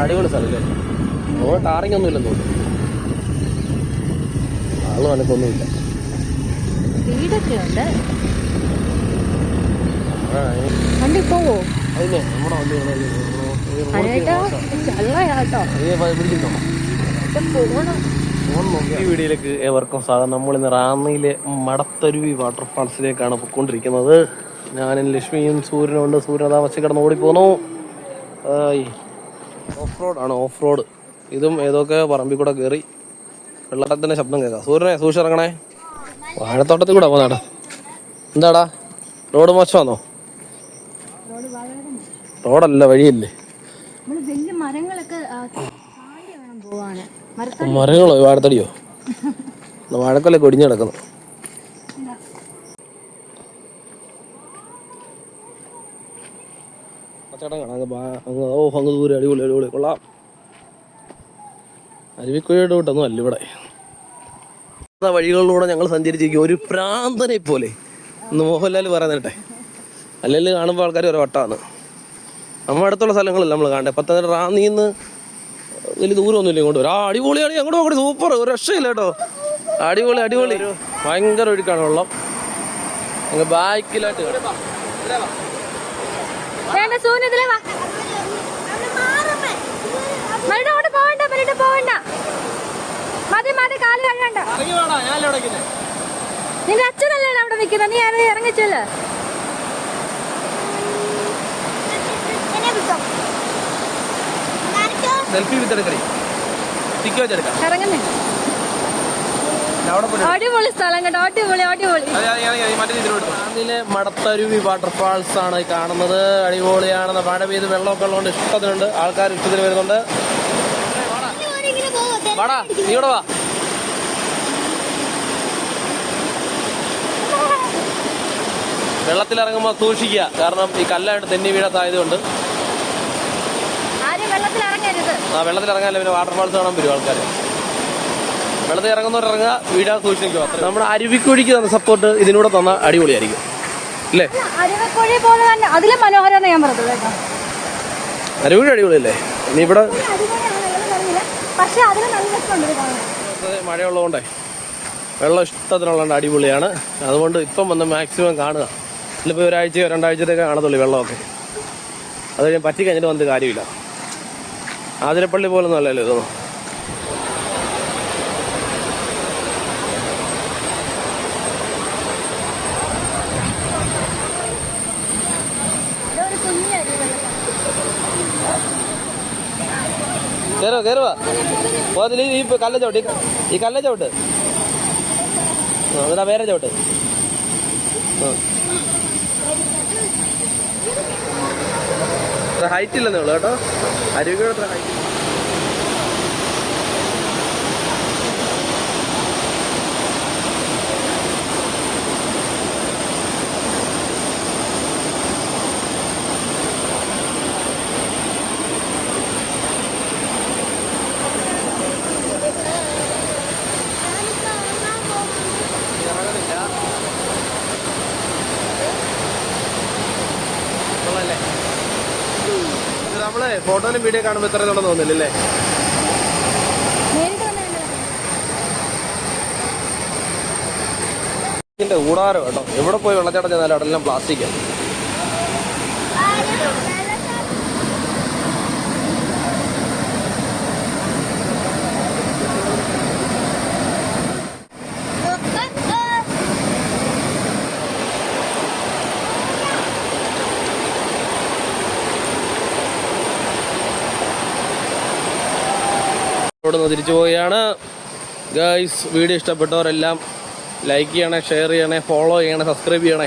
അടിപൊളി സ്ഥലമല്ലേ ഓ ടാറിങ് ഒന്നും ഇല്ലെന്ന് തോന്നുന്നു. ആളും അനക്കൊന്നുമില്ല വീടൊക്കെ ഉണ്ട് വണ്ടി പോവോ? അതിനെ നമ്മുടെ വണ്ടി വേണം ഈ വീഡിയോയിലേക്ക് ഏവർക്കും സ്വാഗതം. നമ്മളിന്ന് റാന്നിയിലെ മടത്തരുവി വാട്ടർഫാൾസിലേക്കാണ് പോയിക്കൊണ്ടിരിക്കുന്നത്. ഞാനും ലക്ഷ്മിയും സൂര്യനും ഉണ്ട്. സൂര്യൻ താമസിച്ച് കിടന്ന് ഓടിപ്പോന്നു. ഓഫ് റോഡ് ആണ് ഓഫ് റോഡ് ഇതും ഏതൊക്കെ പറമ്പിൽ കൂടെ കയറി വെള്ളത്തിന്റെ ശബ്ദം കേൾക്കാം. സൂര്യനെ സൂക്ഷിച്ചിറങ്ങണേ വാഴത്തോട്ടത്തിൽ കൂടെ പോന്നാടാ. എന്താടാ? റോഡ് മോശമാണോ റോഡല്ല വഴിയല്ലേ? മരങ്ങളോ? വാഴത്തടിയോ? വാഴക്കൊല്ലൊക്കെ ഒടിഞ്ഞു കിടക്കുന്നു. ഓ ദൂരെ അടിപൊളി അടിപൊളി. കൊള്ളാം. അരുവിക്കുഴയുടെ കൂട്ടൊന്നും അല്ല ഇവിടെ. വഴികളിലൂടെ ഞങ്ങൾ സഞ്ചരിച്ചിരിക്കും. ഒരു പ്രാന്തനെ പോലെ. മോഹൻലാൽ പറയുന്നിട്ടെ. അല്ലെങ്കിൽ കാണുമ്പോൾ ആൾക്കാർ ഒരു വട്ടാണ്. നമ്മുടെ അടുത്തുള്ള സ്ഥലങ്ങളല്ല നമ്മൾ കാണണ്ടേ. പത്തനംതിട്ട റാന്നിന്ന് വലിയ ദൂരമൊന്നുമില്ല ഇങ്ങോട്ട്. ഒരാ അടിപൊളിയാണ് അങ്ങോട്ട് നോക്കണേ സൂപ്പർ. ഒരു രക്ഷയില്ല കേട്ടോ. അടിപൊളി അടിപൊളി. ഭയങ്കര ഒഴുക്കാണ് വെള്ളം. അങ്ങ് ബാക്കിലായിട്ട് കാണാം. വേണ്ട സൂര്യ ഇതിലേ വാ. മരുടെ അങ്ങോട്ട് പോവണ്ട മരുടെ പോവണ്ട. മതി മതി കാൽ കഴുകണ്ട. നിന്റെ അച്ഛനല്ലേ അവിടെ നിൽക്കുന്നത് നീ ആരെ ഇറങ്ങിച്ചല്ല സെൽഫി വിത്തെടുക്കണേ ടിക്ക് വെച്ചെടുക്കാം ഇറങ്ങുന്നേ അവിടെ പോയി അടിപൊളി സ്ഥലം കേട്ടോ അടിപൊളി അടിപൊളി. അതിലെ മടത്തരുവി വാട്ടർഫാൾസ് ആണ് കാണുന്നത്. അടിപൊളിയാണ്. മഴ പെയ്ത് വെള്ളമൊക്കെ ഉള്ളതുകൊണ്ട് ഇഷ്ടത്തിനുണ്ട്. ആൾക്കാർ ഇഷ്ടത്തിന് വരുന്നുണ്ട്. വാടാ നീ ഇവിടെ വാ. വെള്ളത്തിൽ ഇറങ്ങുമ്പോൾ സൂക്ഷിക്കുക. കാരണം ഈ കല്ലായിട്ട് തെന്നി വീഴത്തായതുകൊണ്ട് ആരും വെള്ളത്തിൽ ഇറങ്ങരുത് ആ വെള്ളത്തിൽ ഇറങ്ങാൻ പിന്നെ വാട്ടർഫാൾസ് കാണാൻ വരും ആൾക്കാർ വെള്ളത്തിൽ ഇറങ്ങുന്നവർ ഇറങ്ങുക വീടാ സൂക്ഷിക്കുക. നമ്മുടെ അരുവിക്കുഴിക്ക് തന്ന സപ്പോർട്ട് ഇതിനൂടെ തന്ന അടിപൊളിയായിരിക്കും. അല്ലേ? അരുവിക്കുഴി പോലെ തന്നെ അതിലും മനോഹരമാണ് ഞാൻ പറഞ്ഞത് കേട്ടോ. അരുവിഴി അടിപൊളിയല്ലേ? ഇനി ഇവിടെ മഴയുള്ളതുകൊണ്ടേ. വെള്ളം ഇഷ്ടത്തിനുള്ളതുകൊണ്ട് അടിപൊളിയാണ്. അതുകൊണ്ട് ഇപ്പം വന്ന് മാക്സിമം കാണുക. ഇന്നിപ്പോൾ ഒരാഴ്ചയോ രണ്ടാഴ്ചത്തേക്ക് കാണത്തുള്ളൂ വെള്ളമൊക്കെ. അത് കഴിഞ്ഞ് പറ്റി കഴിഞ്ഞിട്ട് വന്നിട്ട് കാര്യമില്ല. ആതിരപ്പള്ളി പോലൊന്നും അല്ലല്ലോ ഇതൊന്നും കയറുക കയറുക പോകത്തില്ല ഈ കല്ല ചവിട്ട്. ഈ കല്ല ചവിട്ട്. അതാ വേറെ ചവിട്ട്. ഹൈറ്റ് ഇല്ലെന്നേ ഉള്ളു കേട്ടോ. അരുവിക്കോട് അത്ര ഹൈറ്റ് കൊള്ളാല്ലേ ഇത് നമ്മളെ ഫോട്ടോയിലും വീഡിയോ കാണുമ്പോൾ ഇത്ര ഉണ്ടെന്ന് തോന്നില്ലല്ലേ ഇതിന്റെ കൂടാരം കേട്ടോ. എവിടെ പോയി വെള്ളച്ചാട്ടം ചെന്നാലും അവിടെ എല്ലാം പ്ലാസ്റ്റിക് നിന്ന് തിരിച്ചു പോവുകയാണ്. ഗൈസ് വീഡിയോ ഇഷ്ടപ്പെട്ടവരെല്ലാം ലൈക്ക് ചെയ്യണേ ഷെയർ ചെയ്യണേ ഫോളോ ചെയ്യണേ സബ്സ്ക്രൈബ് ചെയ്യണേ.